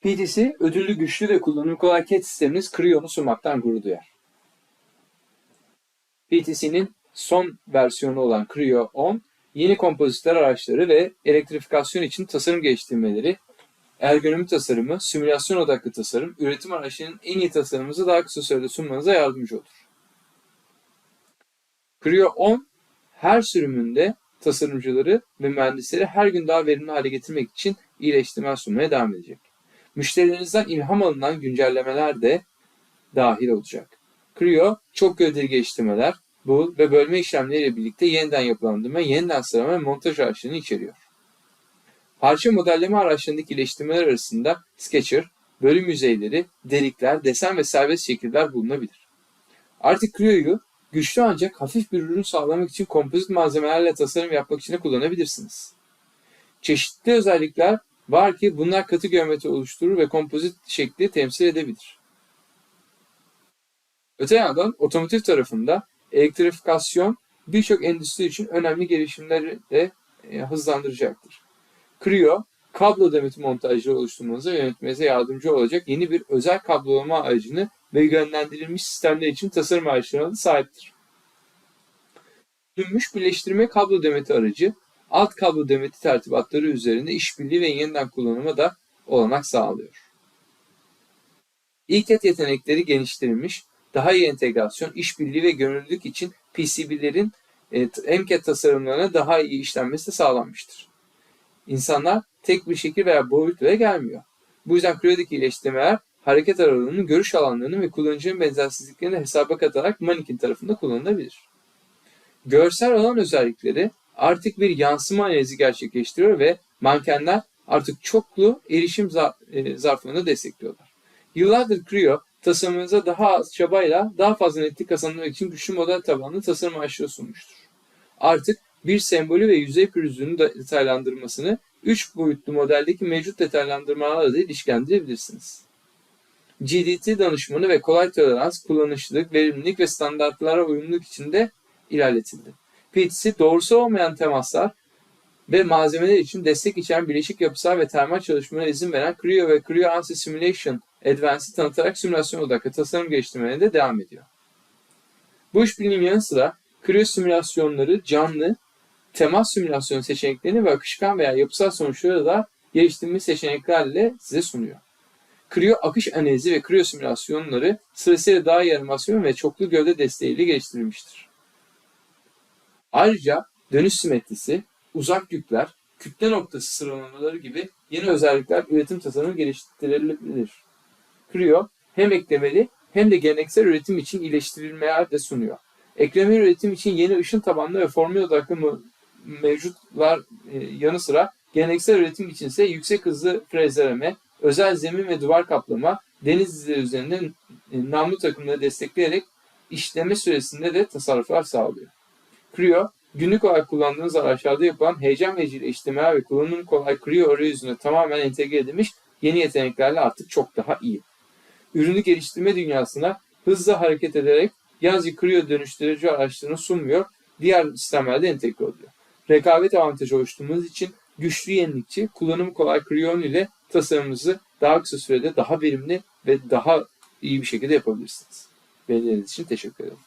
PTC, ödüllü güçlü ve kullanımı kolay CAD sisteminiz Creo'nu sunmaktan gurur duyar. PTC'nin son versiyonu olan Creo 10, yeni kompozitler araçları ve elektrifikasyon için tasarım geliştirmeleri, ergonomi tasarımı, simülasyon odaklı tasarım, üretim araçlarının en iyi tasarımınızı daha kısa sürede sunmanıza yardımcı olur. Creo 10, her sürümünde tasarımcıları ve mühendisleri her gün daha verimli hale getirmek için iyileştirme sunmaya devam edecek. Müşterilerinizden ilham alınan güncellemeler de dahil olacak. Creo çok gövdeli geliştirmeler, bul ve bölme işlemleriyle birlikte yeniden yapılandırma, yeniden sıralama ve montaj araçlarını içeriyor. Parça modelleme araçlarındaki iyileştirmeler arasında Sketcher, bölüm yüzeyleri, delikler, desen ve serbest şekiller bulunabilir. Artık Creo'yu güçlü ancak hafif bir ürün sağlamak için kompozit malzemelerle tasarım yapmak için kullanabilirsiniz. Çeşitli özellikler var ki bunlar katı geometri oluşturur ve kompozit şekli temsil edebilir. Öte yandan otomotiv tarafında elektrifikasyon birçok endüstri için önemli gelişimleri de e, hızlandıracaktır. Creo, kablo demeti montajları oluşturmanıza yönetmenize yardımcı olacak yeni bir özel kablolama aracını ve yönlendirilmiş sistemler için tasarım araçlarına sahiptir. Dönmüş birleştirme kablo demeti aracı, alt kablo demeti tertibatları üzerinde işbirliği ve yeniden kullanıma da olanak sağlıyor. İlk et yetenekleri geliştirilmiş, daha iyi entegrasyon, işbirliği ve gönüllülük için PCB'lerin e, MCAD tasarımlarına daha iyi işlenmesi de sağlanmıştır. İnsanlar tek bir şekil veya boyut ile gelmiyor. Bu yüzden Creo'daki iyileştirmeler hareket aralığının, görüş alanlarının ve kullanıcının benzersizliklerini hesaba katarak manikin tarafında kullanılabilir. Görsel alan özellikleri artık bir yansıma analizi gerçekleştiriyor ve mankenler artık çoklu erişim e, zarfını destekliyorlar. Yıllardır Creo tasarımınıza daha az çabayla daha fazla netlik kazanmak için güçlü model tabanlı tasarım araçları sunmuştur. Artık bir sembolü ve yüzey pürüzünün detaylandırmasını 3 boyutlu modeldeki mevcut detaylandırmalarla da ilişkilendirebilirsiniz. GDT danışmanı ve kolay tolerans, kullanışlılık, verimlilik ve standartlara uyumluluk için de ilerletildi. PTC doğrusu olmayan temaslar ve malzemeler için destek içeren bileşik yapısal ve termal çalışmalara izin veren Creo ve Creo ANSI Simulation Advanced'i tanıtarak simülasyon odaklı tasarım geliştirmelerine de devam ediyor. Bu işbirliğinin yanı sıra Creo simülasyonları canlı, temas simülasyon seçeneklerini ve akışkan veya yapısal sonuçları da geliştirme seçeneklerle size sunuyor. Creo akış analizi ve Creo simülasyonları sırasıyla daha iyi animasyon ve çoklu gövde desteğiyle geliştirilmiştir. Ayrıca dönüş simetrisi, uzak yükler, kütle noktası sıralamaları gibi yeni özellikler üretim tasarımı geliştirilebilir. Creo hem eklemeli hem de geleneksel üretim için iyileştirilmeler de sunuyor. Ekleme üretim için yeni ışın tabanlı ve formül odaklı mevcutlar e, yanı sıra geleneksel üretim için ise yüksek hızlı frezleme, özel zemin ve duvar kaplama, deniz dizileri üzerinden e, namlu takımları destekleyerek işleme süresinde de tasarruflar sağlıyor. Creo, günlük olarak kullandığınız araçlarda yapılan heyecan verici işlemeler ve kullanım kolay Creo arayüzüne tamamen entegre edilmiş yeni yeteneklerle artık çok daha iyi. Ürünü geliştirme dünyasına hızlı hareket ederek yalnızca Creo dönüştürücü araçlarını sunmuyor, diğer sistemlerde entegre oluyor. Rekabet avantajı oluşturmanız için güçlü yenilikçi, kullanımı kolay Creon ile tasarımınızı daha kısa sürede daha verimli ve daha iyi bir şekilde yapabilirsiniz. Beğendiğiniz için teşekkür ederim.